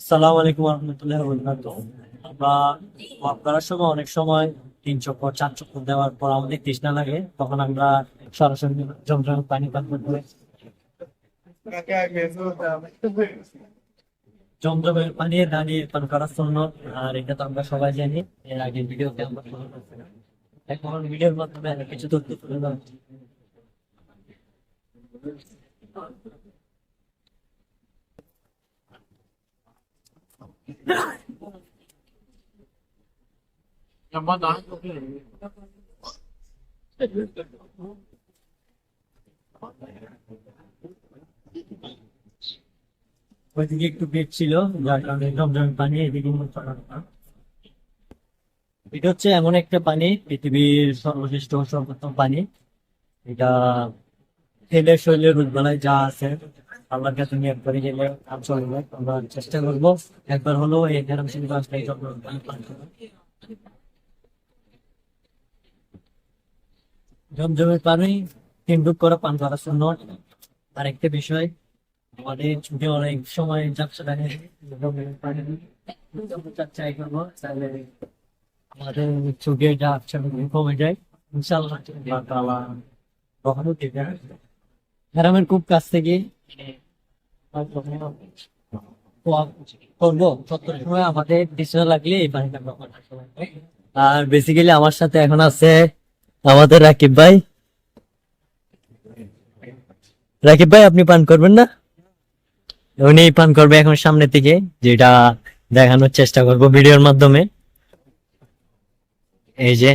সালাম আলাইকুম রহমতুল্লাহ আমরা ওয়াক করার সময় অনেক সময় তিন চক্কর চার চক্কর দেওয়ার পর আমাদের তৃষ্ণা লাগে, তখন আমরা সরাসরি জমজম পানি পান করে জমজমের পানি দাঁড়িয়ে পান করার জন্য আর এটা তো আমরা সবাই জানি, এর আগে আমরা এখন ভিডিওর মাধ্যমে কিছু তথ্য তুলে ওইদিকে একটু বেড ছিল, যার কারণে জমজমের পানি এদিকে করা। এটা হচ্ছে এমন একটা পানি, পৃথিবীর সর্বশ্রেষ্ঠ সর্বোত্তম পানি। এটা খেলে শরীরের রোগবালাই যা আছে, আল্লাহর কাছে নিয়ে একবারে গেলে কাজ চলবে আমরা চেষ্টা করব, একবার হলেও এই গ্রাম শিল্প আসলে জমজমের পানি পান করা। পানি করে জন্য আরেকটা বিষয় আমাদের ছুটি অনেক সময় যাচ্ছে জমজমের পানি চাই করব তাহলে আমাদের ছুটি কমে যায় ইনশাল্লাহ আল্লাহ কখনো দিবে না। খুব কাছ থেকে করব সত্তর সময় আমাদের ডিসিশন লাগলে এই পানিটা। আর বেসিক্যালি আমার সাথে এখন আছে আমাদের রাকিব ভাই? রাকিব ভাই, আপনি পান করবেন না? উনি পান করবে এখন সামনে থেকে যেটা দেখানোর চেষ্টা করব ভিডিওর মাধ্যমে। এই যে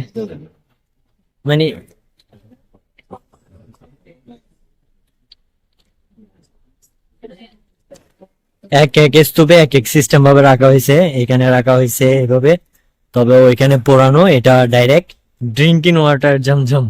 মানে এক এক স্তূপে এক এক সিস্টেম ভাবে রাখা হয়েছে, এখানে রাখা হয়েছে এভাবে। তবে ওইখানে পোড়ানো, এটা ডাইরেক্ট ડ્રિંકિંગ વોટર જમઝમ